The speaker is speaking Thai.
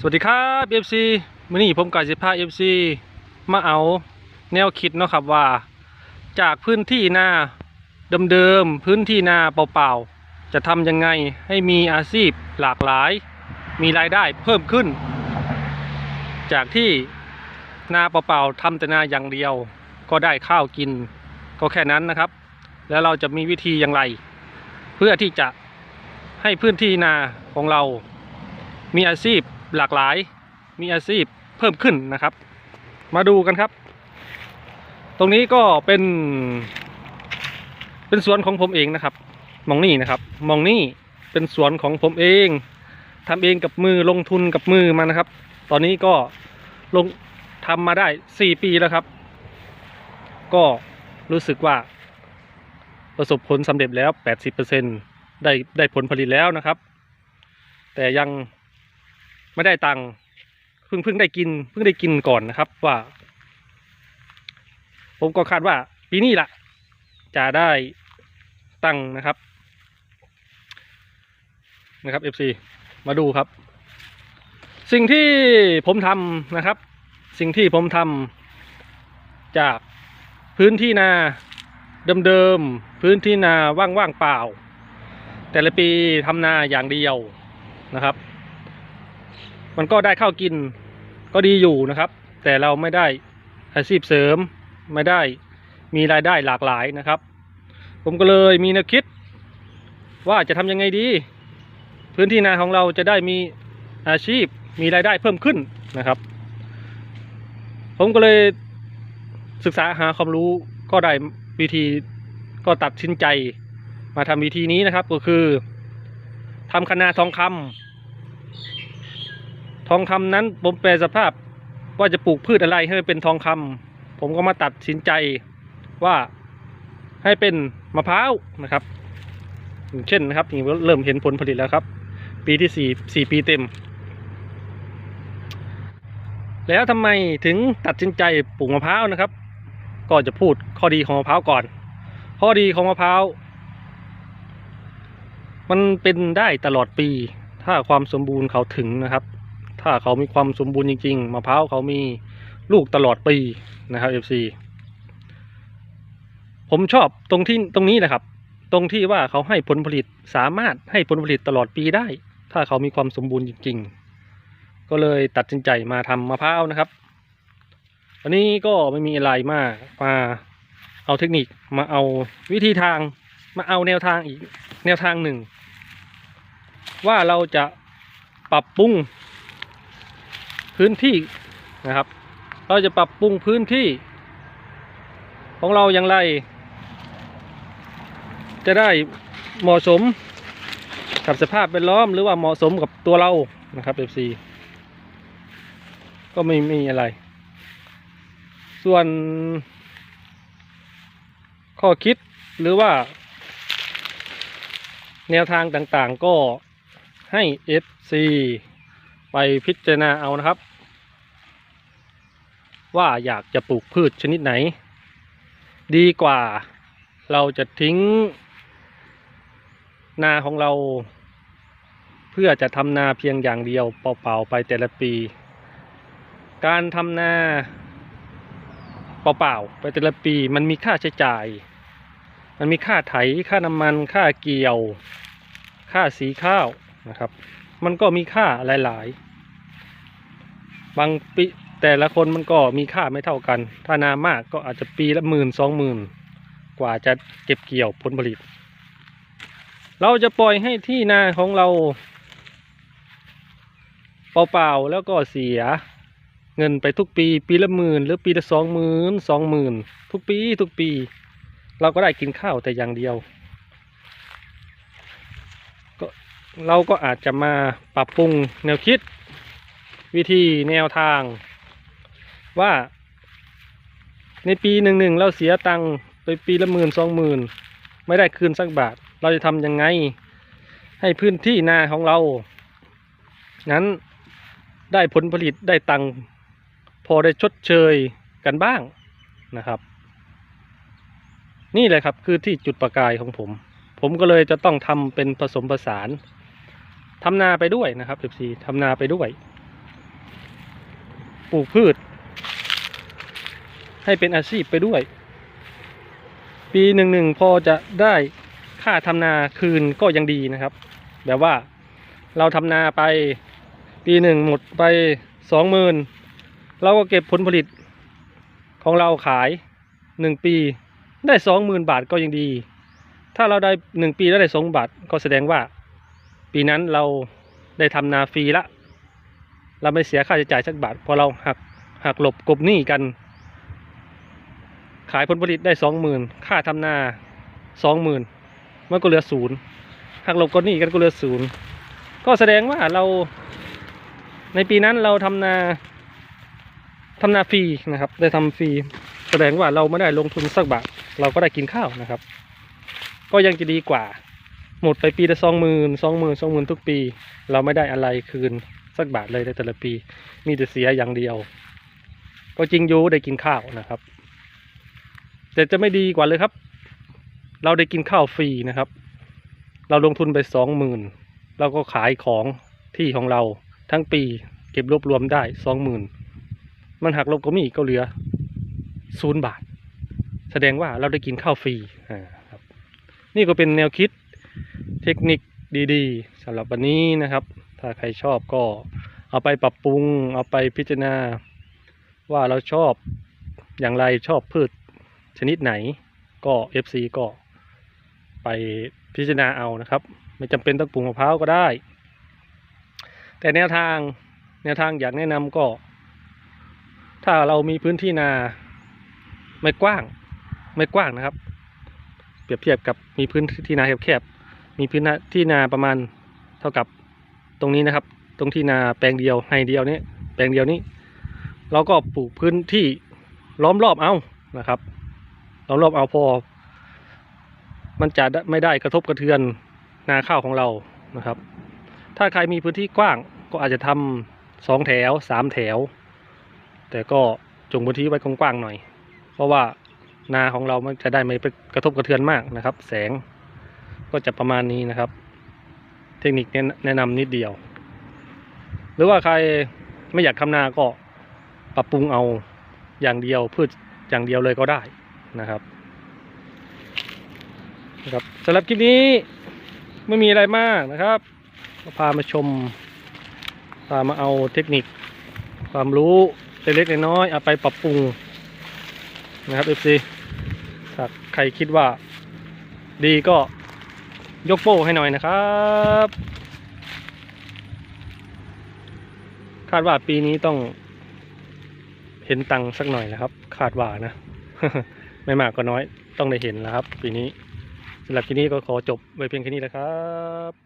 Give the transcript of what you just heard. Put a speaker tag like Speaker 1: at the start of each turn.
Speaker 1: สวัสดีครับ FC มื้อนี้ผมกาสิพา FC มาเอาแนวคิดเนาะครับว่า จากพื้นที่นาเดิมๆพื้นที่นาเปล่าๆจะทำยังไงให้มีอาชีพหลากหลาย มีรายได้เพิ่มขึ้น จากที่นาเปล่าๆทำแต่นาอย่างเดียว ก็ได้ข้าวกิน ก็แค่นั้นนะครับ แล้วเราจะมีวิธีอย่างไร เพื่อที่จะให้พื้นที่นาของเรา มีอาชีพ หลากหลายมีอาชีพเพิ่มขึ้นนะครับ มาดูกันครับ ตรงนี้ก็เป็น เป็นสวนของผมเองนะครับ มองนี่นะครับ มองนี่เป็นสวนของผมเองทำเองกับมือลงทุนกับมือมานะครับ ตอนนี้ก็ลงทำมาได้สี่ปีแล้วครับ ก็รู้สึกว่า ประสบผลสำเร็จแล้ว80%ได้ได้ผลผลิตแล้วนะครับ แต่ยัง ไม่ได้ตังค์เพิ่งเพิ่งได้กินเพิ่งได้กินก่อนนะครับ ว่า ผมก็คาดว่า ปีนี้ละจะได้ตังค์นะครับนะครับ FC มาดูครับ สิ่งที่ผมทำนะครับ สิ่งที่ผมทำจากพื้นที่นาเดิมๆพื้นที่นาว่างๆเปล่า แต่ละปีทำนาอย่างเดียวนะครับ มันก็ได้ข้าวกินก็ดีอยู่นะครับ แต่เราไม่ได้อาชีพเสริมไม่ได้มีรายได้หลากหลายนะครับ ผมก็เลยมีแนวคิด ว่าจะทำยังไงดี พื้นที่นาของเราจะได้มีอาชีพมีรายได้เพิ่มขึ้นนะครับ ผมก็เลยศึกษาหาความรู้ก็ได้วิธีก็ตัดสินใจมาทำวิธีนี้นะครับ ก็คือทำคะนาทองคำ ทองคำนั้นผมแปลสภาพว่าจะปลูกพืชอะไรให้มันเป็นทองคำผมก็มาตัดสินใจว่าให้เป็นมะพร้าวนะครับเช่นนะครับนี่เริ่มเห็นผลผลิตแล้วครับ ปีที่สี่สี่ปีเต็ม แล้วทำไมถึงตัดสินใจปลูกมะพร้าวนะครับ ก็จะพูดข้อดีของมะพร้าวก่อน ข้อดีของมะพร้าวมันเป็นได้ตลอดปี ถ้าความสมบูรณ์เขาถึงนะครับ ถ้าเขามีความสมบูรณ์จริง ๆมะพร้าวเขามีลูกตลอดปีนะครับ FC ผมชอบตรงที่ตรงนี้นะครับ ตรงที่ว่าเขาให้ผลผลิตสามารถให้ผลผลิตตลอดปีได้ ถ้าเขามีความสมบูรณ์จริง ๆ ก็เลยตัดสินใจมาทำมะพร้าวนะครับวันนี้ก็ไม่มีอะไรมากมาเอาเทคนิคมาเอาวิธีทางมาเอาแนวทางอีกแนวทางหนึ่ง ว่าเราจะปรับปรุง พื้นที่นะครับ เราจะปรับปรุงพื้นที่ ของเราอย่างไร จะได้เหมาะสมกับสภาพแวดล้อมหรือว่าเหมาะสมกับตัวเรานะครับ FC ก็ไม่มีอะไร ส่วน ข้อคิดหรือว่า แนวทางต่างๆก็ให้ FC ไปพิจารณาเอานะครับ ว่าอยากจะปลูกพืชชนิดไหน ดีกว่าเราจะทิ้ง นาของเรา เพื่อจะทำนาเพียงอย่างเดียวเปล่าๆไปแต่ละปี การทำนาเปล่าๆไปแต่ละปีมันมีค่าใช้จ่าย มันมีค่าไถค่าน้ำมันค่าเกี่ยว ค่าสีข้าวนะครับ มันก็มีค่าหลาย ๆ บางปีแต่ละคนมันก็มีค่าไม่เท่ากัน ถ้านามากก็อาจจะปีละหมื่นสองหมื่นกว่าจะเก็บเกี่ยวผลผลิต เราจะปล่อยให้ที่นาของเรา เปล่าๆแล้วก็เสียเงินไปทุกปี ปีละหมื่นหรือปีละสองหมื่นสองหมื่นทุกปีทุกปี เราก็ได้กินข้าวแต่อย่างเดียวก็เราก็อาจจะมาปรับปรุงแนวคิด วิธีแนวทาง ว่า ในปีหนึ่งหนึ่งเราเสียตังค์ไปปีละหมื่นสองหมื่นไม่ได้คืนสักบาท เราจะทำยังไง ให้พื้นที่นาของเรา นั้นได้ผลผลิตได้ตังค์พอได้ชดเชยกันบ้างนะครับ นี่แหละครับคือที่จุดประกายของผม ผมก็เลยจะต้องทำเป็นผสมผสานทำนาไปด้วยนะครับ FC ทำนาไปด้วย ปลูกพืช ให้เป็นอาชีพไปด้วย ปีหนึ่งหนึ่งพอจะได้ค่าทำนาคืนก็ยังดีนะครับ แบบว่าเราทำนาไปปีหนึ่งหมดไปสองหมื่นเราก็เก็บผลผลิตของเราขายหนึ่งปีได้สองหมื่นบาทก็ยังดี ถ้าเราได้หนึ่งปีแล้วได้สองบาทก็แสดงว่า ปีนั้นเราได้ทำนาฟรีละ เราไม่เสียค่าใช้จ่ายสักบาทพอเราหักหักหลบกบหนี้กัน ขายผลผลิตได้สองหมื่นค่าทำนาสองหมื่นมันก็เหลือศูนย์หักหลบกบหนี้กันก็เหลือศูนย์ก็แสดงว่าเราในปีนั้นเราทำนาทำนาฟรีนะครับ ได้ทำฟรีแสดงว่าเราไม่ได้ลงทุนสักบาทเราก็ได้กินข้าวนะครับ ก็ยังจะดีกว่า หมดไปปีละสองหมื่นสองหมื่นสองหมื่นทุกปี เราไม่ได้อะไรคืน สักบาทเลยในแต่ละปี มีแต่เสียอย่างเดียว ก็จริงอยู่ได้กินข้าวนะครับ แต่จะไม่ดีกว่าเลยครับ เราได้กินข้าวฟรีนะครับ เราลงทุนไปสองหมื่นเราก็ขายของที่ของเราทั้งปีเก็บรวบรวมได้สองหมื่นมันหักลบก็มีก็เหลือศูนย์บาท แสดงว่าเราได้กินข้าวฟรีอ่าครับ นี่ก็เป็นแนวคิดเทคนิคดีๆสำหรับวันนี้นะครับ ถ้าใครชอบก็เอาไปปรับปรุง เอาไปพิจารณา ว่าเราชอบอย่างไรชอบพืชชนิดไหน ก็ FC ก็ไปพิจารณาเอานะครับ ไม่จำเป็นต้องปลูกมะพร้าวก็ได้ แต่แนวทางแนวทางอยากแนะนำก็ ถ้าเรามีพื้นที่นาไม่กว้าง ไม่กว้างนะครับ เปรียบเทียบกับมีพื้นที่นาแคบๆมีพื้นที่นาประมาณเท่ากับ ตรงนี้นะครับ ตรงที่นาแปลงเดียวให้เดียวนี้แปลงเดียวนี้ เราก็ปลูกพื้นที่ล้อมรอบเอานะครับล้อมรอบเอาพอ มันจะไม่ได้กระทบกระเทือนนาข้าวของเรานะครับ ถ้าใครมีพื้นที่กว้างก็อาจจะทำสองแถวสามแถว แต่ก็จงพื้นที่ไว้กว้างๆหน่อย เพราะว่านาของเรามันจะได้ไม่กระทบกระเทือนมากนะครับ แสงก็จะประมาณนี้นะครับ เทคนิคแนะนำนิดเดียว หรือว่าใครไม่อยากทำนาก็ปรับปรุงเอาอย่างเดียวพืชอย่างเดียวเลยก็ได้นะครับนะครับสำหรับคลิปนี้ไม่มีอะไรมากนะครับก็พามาชมพามาเอาเทคนิคความรู้เล็กๆน้อยๆเอาไปปรับปรุงนะครับ FC ถ้าใครคิดว่าดีก็ ยกโป้ให้หน่อยนะครับ คาดว่าปีนี้ต้อง เห็นตังสักหน่อยนะครับ คาดว่านะ ไม่มากก็น้อยต้องได้เห็นแล้วครับ ปีนี้สำหรับที่นี้ก็ขอจบไว้เพียงแค่นี้แหละครับ